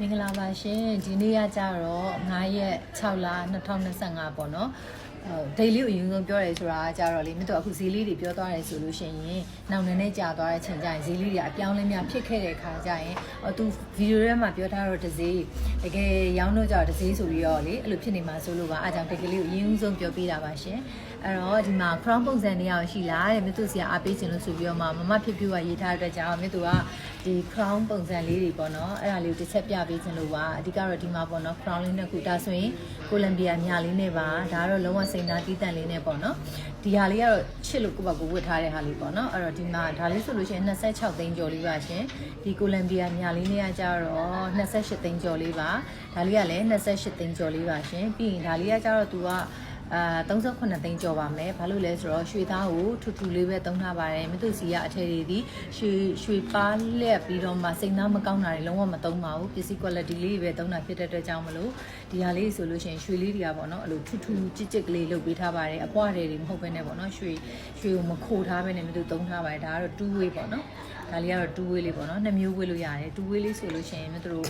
မင်္ဂလာပါရှင်ဒီနေ့ကကြတော့9ရက်6လ2025ပေါ့နော်ဟို daily ကိုအရင်ဆုံးပြောရဲဆိုတာကကြတော့လေမြတ်တော့အခုဈေးလေးတွေပြောသွားတယ်ဆိုလို့ရှိရင်နောက်နည်းနည်းကြာသွားတဲ့ချိန်ကျရင်ဈေးလေးတွေအပြောင်းလဲများဖြစ်ခဲ့တဲ့ခါကျရင်ဟိုသူဗီဒီယိုထဲမှာပြောထားတော့တစ်ဈေးတကယ်ရောင်းတော့ကြတော့တစ်ဈေးဆိုပြီးတော့လေအဲ့လိုဖြစ်နေမှာဆိုလို့ပါအားကြောင့်တကယ်လေးကိုအရင်ဆုံးပြောပြတာပါရှင်အဲ့တော့ဒီမှာ crown ပုံစံတွေရရှိလားတဲ့မြတ်သူစီကအားပေးခြင်းလို့ဆိုပြီးတော့မှမမဖြစ်ဖြစ်ကရေးထားတဲ့အတွက်ကြောင့်မြတ်သူကဒီ crown ပုံစံလေးတွေပေါ့နော်အဲ့ဒါလေးကိုတစ်ချက်ပြပေးခြင်းလို့ပါအဓိကတော့ဒီမှာပေါ့နော် crown လေးနှစ်ခုဒါဆိုရင်ကိုလံဘီယာမြလေးနဲ့ပါဒါကတော့လုံးဝစိန်သားတီးတန့်လေးနဲ့ပေါ့နော်ဒီဟာလေးကတော့ချစ်လို့ကိုယ့်ဘက်ကိုဝတ်ထားတဲ့ဟာလေးပေါ့နော်အဲ့တော့ဒီမှာဒါလေးဆိုလို့ရှိရင်26သိန်းကျော်လေးပါရှင်ဒီကိုလံဘီယာမြလေးနဲ့ကကြတော့28သိန်းကျော်လေးပါဒါလေးကလည်း28သိန်းကျော်လေးပါရှင်ပြီးရင်ဒါလေးကကြတော့သူက အာ38သိန်းကျော်ပါမယ်ဘာလို့လဲဆိုတော့ရွှေသားကိုထူထူလေးပဲသုံးထားပါတယ်မသူစီကအထည်တွေဒီရွှေရွှေပါလက်ပြီးတော့မှစိတ်သားမကောင်းတာတွေလုံးဝမသုံးပါဘူးပစ္စည်း quality လေးပဲသုံးတာဖြစ်တဲ့အတွက်ကြောင့်မလို့ဒီဟာလေးဆိုလို့ရှိရင်ရွှေလေးတွေကပေါ့နော်အဲ့လိုထူထူကြစ်ကြစ်ကလေးလုပ်ပေးထားပါတယ်အပွားတွေတွေမဟုတ်ဘဲနဲ့ပေါ့နော်ရွှေရွှေကိုမခိုထားဘဲနဲ့မသူသုံးထားပါတယ်ဒါကတော့ two way ပေါ့နော်ဒါလေးကတော့ two way လေးပေါ့နော်နှစ်မျိုးဝေးလို့ရတယ် two way လေးဆိုလို့ရှိရင်မြတ်တို့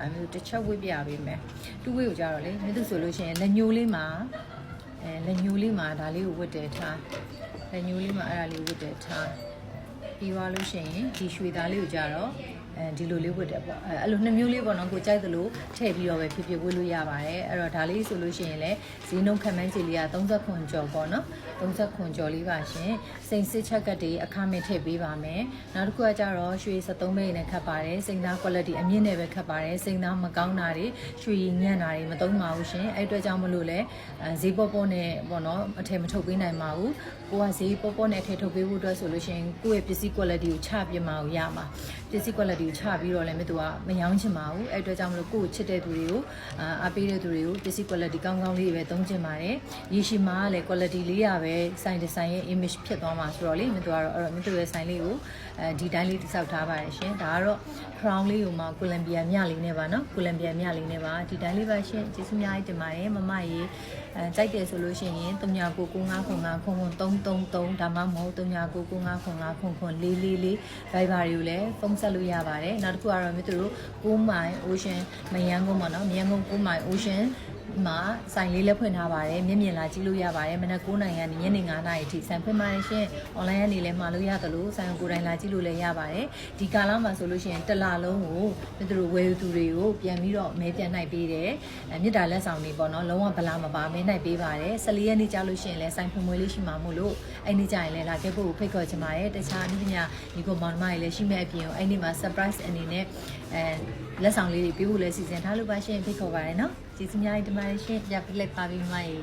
အမျိုးတစ်ချက်ဝေးပြပေးမယ် two way ကိုကြတော့လေမြတ်တို့ဆိုလို့ရှိရင်လက်ညိုးလေးမှာ အဲလက်ညိုးလေးမှာဒါလေးကိုဝတ်တယ်ထားလက်ညိုးလေးမှာအဲ့ဒါလေးဝတ်တယ်ထားပြီးသွားလို့ရှိရင်ဒီရွှေသားလေးကိုကြတော့ အဲဒီလိုလေးဝတ်တယ်ပေါ့အဲအဲ့လိုနှစ်မျိုးလေးပေါ့နော်ကိုကြိုက်သလိုထည့်ပြီးတော့ပဲဖြစ်ဖြစ်ဝတ်လို့ရပါတယ်အဲ့တော့ဒါလေးဆိုလို့ရှိရင်လည်းဈေးနှုန်းခံမှန်းချေလေးက30ခွန်ကျော်ပေါ့နော်30ခွန်ကျော်လေးပါရှင်စိန်စစ်ချက်ကတ်တွေအခမဲ့ထည့်ပေးပါမယ်နောက်တစ်ခုကကြတော့ရွှေ73မိတ်နဲ့ခတ်ပါတယ်စိန်သား quality အမြင့်နဲ့ပဲခတ်ပါတယ်စိန်သားမကောင်းတာတွေရွှေညံ့တာတွေမသုံးပါဘူးရှင်အဲ့အတွက်ကြောင့်မလို့လဲအဲဈေးပေါပေါနဲ့ပေါ့နော်အထည်မထုတ်ပေးနိုင်ပါဘူးကိုကဈေးပေါပေါနဲ့အထည်ထုတ်ပေးဖို့အတွက်ဆိုလို့ရှိရင်ကိုယ့်ရဲ့ပစ္စည်း quality ကိုချပြမှာကိုရမှာပစ္စည်း quality ကိုချပြီးတော့လည်းမသူကမယောင်းချင်ပါဘူးအဲ့အတွက်ကြောင့်မလို့ကိုယ့်ကိုချစ်တဲ့သူတွေကိုအာအားပေးတဲ့သူတွေကိုပစ္စည်း quality ကောင်းကောင်းလေးတွေပဲသုံးချင်ပါတယ်ရေရှည်မှာကလည်း quality လေးရပဲစိုင်ဒီဇိုင်းရဲ့ image ဖြစ်သွားမှာဆိုတော့လေမသူကတော့အဲ့တော့မသူရဲ့ဆိုင်လေးကိုအဲဒီတိုင်းလေးတိစောက်ထားပါတယ်ရှင်ဒါကတော့ crown လေးကိုမှကိုလံဘီယာမြလေးနဲ့ပါနော်ကိုလံဘီယာမြလေးနဲ့ပါဒီတိုင်းလေးပါရှင်ကျေးဇူးအများကြီးတင်ပါတယ်မမရေအဲကြိုက်တယ်ဆိုလို့ရှိရင်399995ခွန်333ဒါမှမဟုတ်399995ခွန်ခွန်444 Viber တွေကိုလည်းဖုန်းဆက်လို့ရပါတယ်နောက်တစ်ခုကတော့မြတ်တို့9မိုင် Ocean မယန်းကုန်းပေါ့နော်မယန်းကုန်း9မိုင် Ocean မှာဆိုင်လေးလက်ဖွင့်ထားပါတယ်မြင်မြင်လာကြည့်လို့ရပါတယ်မနက်9:00နာရီကနေညနေ9:00နာရီထိဆိုင်ဖွင့်ပါတယ်ရှင် online ကနေလည်းမှာလို့ရသလိုဆိုင်ကိုယ်တိုင်လာကြည့်လို့လည်းရပါတယ်ဒီကာလမှာဆိုလို့ရှိရင်တစ်လလုံးကိုသူတို့ဝယ်ယူသူတွေကိုပြန်ပြီးတော့မဲပြန်နိုင်ပေးတယ်အဲမြစ်တာလက်ဆောင်တွေပေါ့နော်လုံးဝဗလာမပါမဲနိုင်ပေးပါတယ်14ရက်နေ့ကြာလို့ရှိရင်လည်းဆိုင်ဖွင့်ပွဲလေးရှိမှာမို့လို့အဲ့နေ့ကျရင်လည်းလာခဲ့ဖို့ဖိတ်ခေါ်ချင်ပါတယ်တခြားအနည်းငယ်ဒီကိုမောင်နှမတွေလည်းရှိမဲ့အပြင်ကိုအဲ့နေ့မှာ surprise အနေနဲ့အဲလက်ဆောင်လေးတွေပေးဖို့လည်းစီစဉ်ထားလို့ပါရှင်ဖိတ်ခေါ်ပါတယ်နော် ကျေးဇူးများတင်ပါတယ်ရှင်ပြပြလိုက်ပါပြီမမရေ